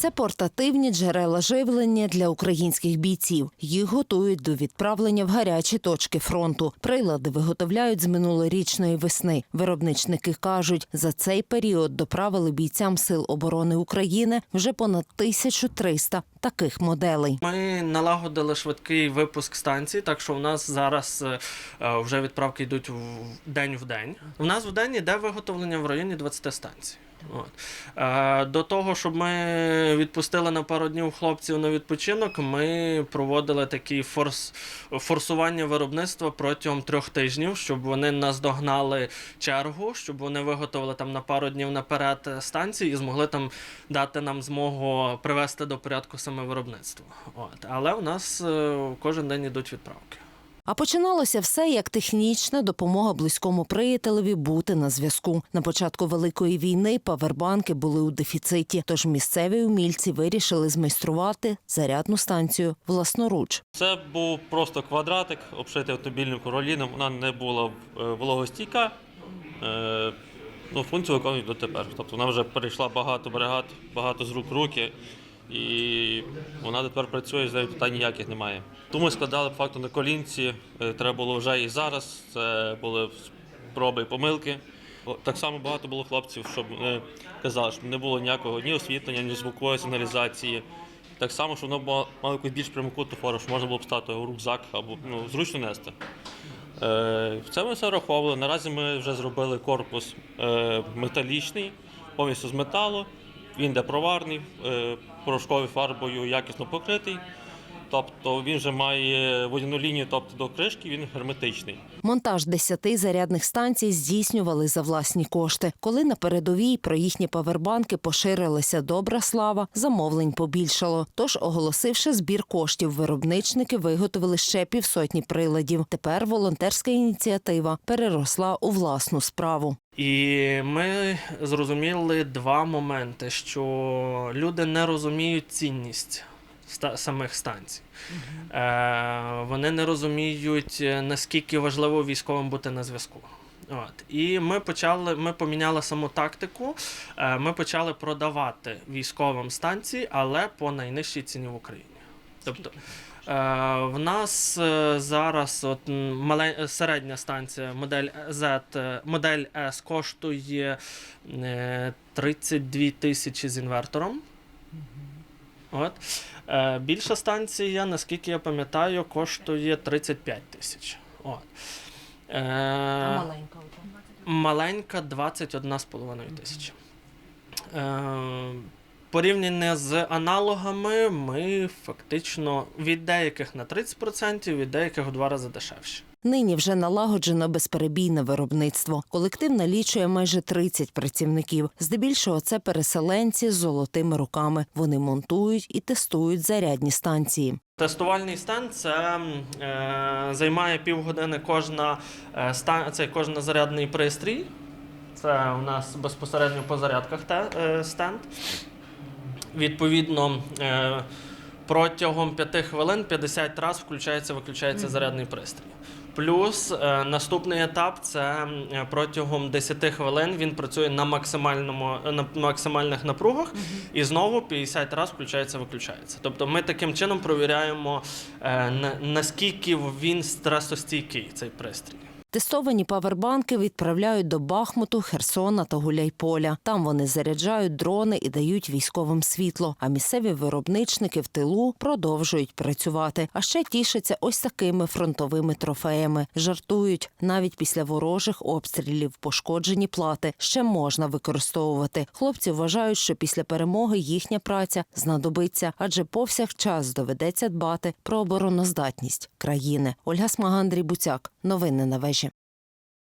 Це портативні джерела живлення для українських бійців. Їх готують до відправлення в гарячі точки фронту. Прилади виготовляють з минулорічної весни. Виробничники кажуть, за цей період доправили бійцям сил оборони України вже понад 1300 таких моделей. Ми налагодили швидкий випуск станцій, так що у нас зараз е, е, вже відправки йдуть в день в день. У нас в день іде виготовлення в районі 20 станцій. От. Е, До того, щоб ми відпустили на пару днів хлопців на відпочинок, ми проводили такі форс, форсування виробництва протягом трьох тижнів, щоб вони наздогнали чергу, щоб вони виготовили там на пару днів наперед станції і змогли там дати нам змогу привести до порядку саме виробництво. От. Але у нас е, кожен день йдуть відправки. А починалося все як технічна допомога близькому приятелеві бути на зв'язку. На початку великої війни павербанки були у дефіциті, тож місцеві умільці вирішили змайструвати зарядну станцію власноруч. Це був просто квадратик, обшитий автомобільним короліном. Вона не була е, вологостійка. Е, Ну, функцію виконує дотепер. Тобто вона вже перейшла багато бригад, багато з рук руки. І вона тепер працює, з нею питань ніяких немає. Тому складали факту на колінці. Е, Треба було вже і зараз. Це були спроби і помилки. Так само багато було хлопців, щоб не казали, щоб не було ніякого ні освітлення, ні звукової сигналізації. Так само, щоб воно було- мало якусь більш прямокутну форму, щоб можна було б стати у рюкзак або ну, зручно нести. Е, Це ми все враховували. Наразі ми вже зробили корпус е, металічний, повністю з металу. Він де проварний, е, порошковою фарбою якісно покритий. Тобто він вже має водяну лінію, тобто до кришки він герметичний. Монтаж десяти зарядних станцій здійснювали за власні кошти. Коли на передовій про їхні павербанки поширилася добра слава, замовлень побільшало. Тож, оголосивши збір коштів, виробничники виготовили ще півсотні приладів. Тепер волонтерська ініціатива переросла у власну справу. І ми зрозуміли два моменти: що люди не розуміють цінність ста- самих станцій. Е, вони не розуміють, е, наскільки важливо військовим бути на зв'язку. От. І ми почали, ми поміняли саму тактику. Е, ми почали продавати військовим станції, але по найнижчій ціні в Україні. Тобто, е, в нас зараз от, м, мале- середня станція модель Z, модель S коштує е, 32 тисячі з інвертором. От. Е, більша станція, наскільки я пам'ятаю, коштує 35 тисяч. От. Е, маленька 21,5 тисячі. Е, порівняно з аналогами, ми фактично від деяких на 30%, від деяких в два рази дешевші. Нині вже налагоджено безперебійне виробництво. Колектив налічує майже 30 працівників. Здебільшого це переселенці з золотими руками. Вони монтують і тестують зарядні станції. Тестувальний стенд це е, займає півгодини кожна, е, ста, це кожен зарядний пристрій. Це у нас безпосередньо по зарядках те, е, стенд. Відповідно, е, протягом 5 хвилин 50 разів включається виключається зарядний пристрій. Плюс е, наступний етап це е, протягом 10 хвилин він працює на максимальному на максимальних напругах, і знову 50 разів включається виключається. Тобто ми таким чином провіряємо, е, наскільки він стресостійкий цей пристрій. Тестовані павербанки відправляють до Бахмуту, Херсона та Гуляйполя. Там вони заряджають дрони і дають військовим світло. А місцеві виробничники в тилу продовжують працювати. А ще тішаться ось такими фронтовими трофеями. Жартують навіть після ворожих обстрілів пошкоджені плати ще можна використовувати. Хлопці вважають, що після перемоги їхня праця знадобиться, адже повсякчас доведеться дбати про обороноздатність країни. Ольга Смага, Андрій Буцяк. Новини на вежі.